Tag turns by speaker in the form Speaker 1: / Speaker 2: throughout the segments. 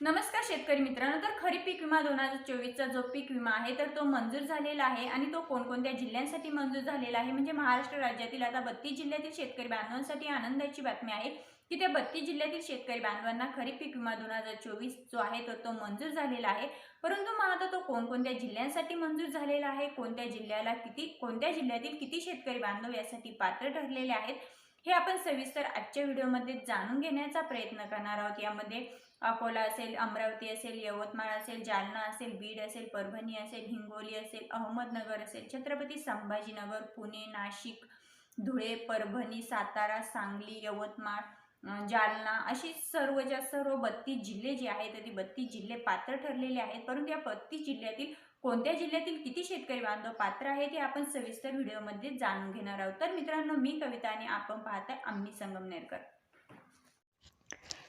Speaker 1: नमस्कार शेतकरी मित्रांनो तर खरीप पीक विमा दोन हजार चोवीसचा जो पीक विमा आहे तर तो मंजूर झालेला आहे आणि तो कोणकोणत्या जिल्ह्यांसाठी मंजूर झालेला आहे? म्हणजे महाराष्ट्र राज्यातील आता बत्तीस जिल्ह्यातील शेतकरी बांधवांसाठी आनंदाची बातमी आहे की त्या बत्तीस जिल्ह्यातील शेतकरी बांधवांना खरीप पीक विमा दोन हजार चोवीस जो आहे तर तो मंजूर झालेला आहे. परंतु मग आता तो कोणकोणत्या जिल्ह्यांसाठी मंजूर झालेला आहे? कोणत्या जिल्ह्याला किती कोणत्या जिल्ह्यातील किती शेतकरी बांधव यासाठी पात्र ठरलेले आहेत? हे आपण सविस्तर आजच्या व्हिडिओमध्ये जाणून घेण्याचा प्रयत्न करणार आहोत. यामध्ये अकोला असेल अमरावती असेल यवतमाळ असेल जालना असेल बीड असेल परभणी असेल हिंगोली असेल अहमदनगर असेल छत्रपती संभाजीनगर पुणे नाशिक धुळे परभणी सातारा सांगली यवतमाळ जालना अशी सर्व ज्या सर्व बत्तीस जिल्हे जे आहेत ती बत्तीस जिल्हे पात्र ठरलेले आहेत. परंतु या बत्तीस जिल्ह्यातील कोणत्या जिल्ह्यातील किती शेतकरी बांधव पात्र आहेत हे आपण सविस्तर व्हिडिओमध्ये जाणून घेणार आहोत. तर मित्रांनो मी कविता आणि आपण पाहताय आम्ही संगमनेरकर.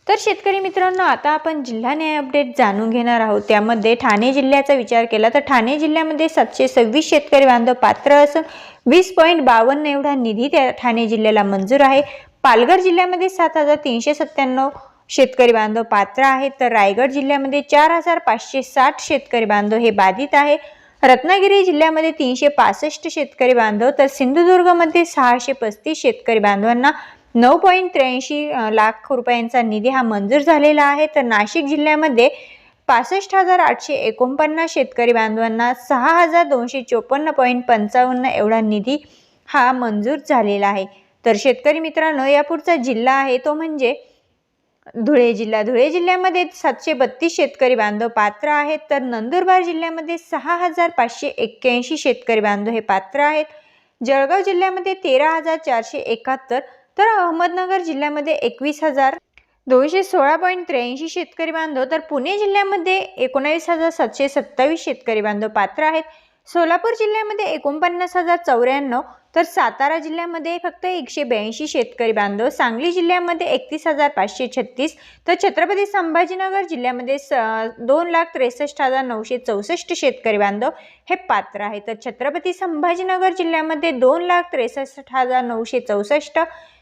Speaker 2: तर शेतकरी मित्रांनो आता आपण जिल्हा न्याय अपडेट जाणून घेणार आहोत. त्यामध्ये ठाणे जिल्ह्याचा विचार केला तर ठाणे जिल्ह्यामध्ये सातशे सव्वीस शेतकरी बांधव पात्र असून वीस पॉईंट बावन्न एवढा निधी त्या ठाणे जिल्ह्याला मंजूर आहे. पालघर जिल्ह्यामध्ये सात हजार तीनशे सत्त्याण्णव शेतकरी बांधव पात्र आहेत. तर रायगड जिल्ह्यामध्ये चार हजार पाचशे साठ शेतकरी बांधव हे बाधित आहे. रत्नागिरी जिल्ह्यामध्ये तीनशे पासष्ट शेतकरी बांधव तर सिंधुदुर्गमध्ये सहाशे पस्तीस शेतकरी बांधवांना नऊ पॉईंट त्र्याऐंशी लाख रुपयांचा निधी हा मंजूर झालेला आहे. तर नाशिक जिल्ह्यामध्ये पासष्ट हजार आठशे एकोणपन्नास शेतकरी बांधवांना सहा हजार दोनशे चोपन्न पॉईंट पंचावन्न एवढा निधी हा मंजूर झालेला आहे. तर शेतकरी मित्रांनो यापुढचा जिल्हा आहे तो म्हणजे धुळे जिल्हा. धुळे जिल्ह्यामध्ये सातशे बत्तीस शेतकरी बांधव पात्र आहेत. तर नंदुरबार जिल्ह्यामध्ये सहा हजार पाचशे एक्क्याऐंशी शेतकरी बांधव हे पात्र आहेत. जळगाव जिल्ह्यामध्ये तेरा हजार चारशे एकाहत्तर तर अहमदनगर जिल्ह्यामध्ये एकवीस हजार दोनशे सोळा पॉईंट त्र्याऐंशी शेतकरी बांधव तर पुणे जिल्ह्यामध्ये एकोणावीस हजार सातशे सत्तावीस शेतकरी बांधव पात्र आहेत. सोलापूर जिल्ह्यामध्ये एकोणपन्नास हजार चौऱ्याण्णव तर सातारा जिल्ह्यामध्ये फक्त एकशे ब्याऐंशी शेतकरी बांधव सांगली जिल्ह्यामध्ये एकतीस हजार पाचशे छत्तीस तर छत्रपती संभाजीनगर जिल्ह्यामध्ये स दोन लाख त्रेसष्ट हजार नऊशे चौसष्ट शेतकरी बांधव हे पात्र आहे तर छत्रपती संभाजीनगर जिल्ह्यामध्ये दोन लाख त्रेसष्ट हजार नऊशे चौसष्ट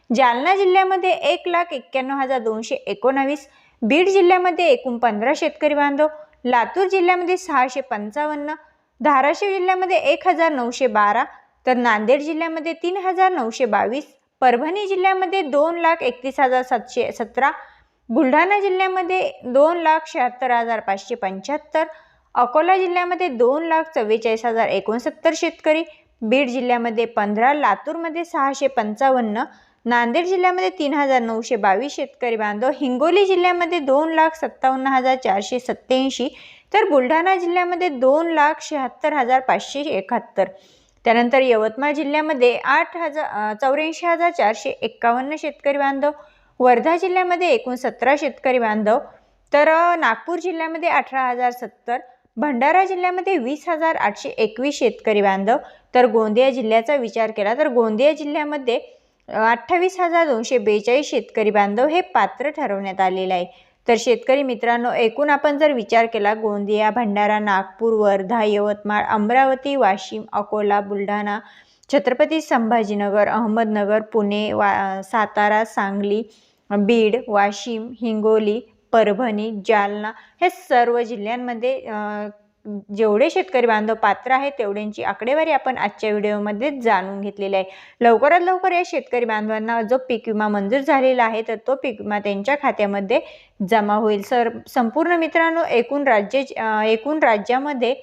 Speaker 2: जालना जिल्ह्यामध्ये एक लाख एक्क्याण्णव हजार दोनशे एकोणावीस बीड जिल्ह्यामध्ये एकूण पंधरा शेतकरी बांधव लातूर जिल्ह्यामध्ये सहाशे पंचावन्न धाराशिव जिल्ह्यामध्ये एक हजार नऊशे बारा तर नांदेड जिल्ह्यामध्ये तीन हजार नऊशे बावीस परभणी जिल्ह्यामध्ये दोन लाख एकतीस हजार सातशे सतरा बुलढाणा जिल्ह्यामध्ये दोन लाख शहात्तर हजार पाचशे पंच्याहत्तर अकोला जिल्ह्यामध्ये दोन लाख चव्वेचाळीस हजार एकोणसत्तर शेतकरी बीड जिल्ह्यामध्ये पंधरा लातूरमध्ये सहाशे पंचावन्न नांदेड जिल्ह्यामध्ये तीन हजार नऊशे बावीस शेतकरी बांधव हिंगोली जिल्ह्यामध्ये दोन लाख सत्तावन्न हजार चारशे सत्त्याऐंशी तर बुलढाणा जिल्ह्यामध्ये दोन लाख शहात्तर हजार पाचशे एकाहत्तर. त्यानंतर यवतमाळ जिल्ह्यामध्ये आठ हजार चौऱ्याऐंशी हजार चारशे एक्कावन्न शेतकरी बांधव वर्धा जिल्ह्यामध्ये एकूण सतरा शेतकरी बांधव तर नागपूर जिल्ह्यामध्ये अठरा हजार सत्तर भंडारा जिल्ह्यामध्ये वीस हजार आठशे एकवीस शेतकरी बांधव तर गोंदिया जिल्ह्याचा विचार केला तर गोंदिया जिल्ह्यामध्ये अठ्ठावीस हजार दोनशे बेचाळीस शेतकरी बांधव हे पात्र ठरवण्यात आलेलं आहे. तर शेतकरी मित्रांनो एकूण आपण जर विचार केला गोंदिया भंडारा नागपूर वर्धा यवतमाळ अमरावती वाशिम अकोला बुलढाणा छत्रपती संभाजीनगर अहमदनगर पुणे वा सातारा सांगली बीड वाशिम हिंगोली परभणी जालना हे सर्व जिल्ह्यांमध्ये जेवढे शेतकरी बांधव पात्र आहेत तेवढ्यांची आकडेवारी आपण आजच्या व्हिडिओमध्ये जाणून घेतलेली आहे. लवकरात लवकर या शेतकरी बांधवांना जो पीक विमा मंजूर झालेला आहे तर तो पीक विमा त्यांच्या खात्यामध्ये जमा होईल. सर संपूर्ण मित्रांनो एकूण राज्य एकूण राज्यामध्ये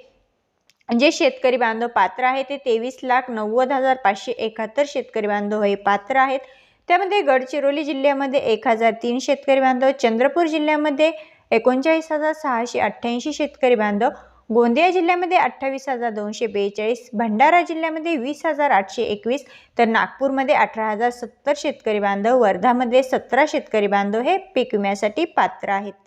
Speaker 2: जे शेतकरी बांधव पात्र आहे ते तेवीस लाख नव्वद हजार पाचशे एकाहत्तर शेतकरी बांधव हे पात्र आहेत. त्यामध्ये गडचिरोली जिल्ह्यामध्ये एक हजार तीन शेतकरी बांधव चंद्रपूर जिल्ह्यामध्ये एकोणचाळीस हजार सहाशे अठ्ठ्याऐंशी शेतकरी बांधव गोंदिया जिल्ह्यामध्ये अठ्ठावीस हजार दोनशे बेचाळीस भंडारा जिल्ह्यामध्ये वीस हजार आठशे एकवीस तर नागपूरमध्ये अठरा हजार सत्तर शेतकरी बांधव वर्धामध्ये सतरा शेतकरी बांधव हे पीक विम्यासाठी पात्र आहेत.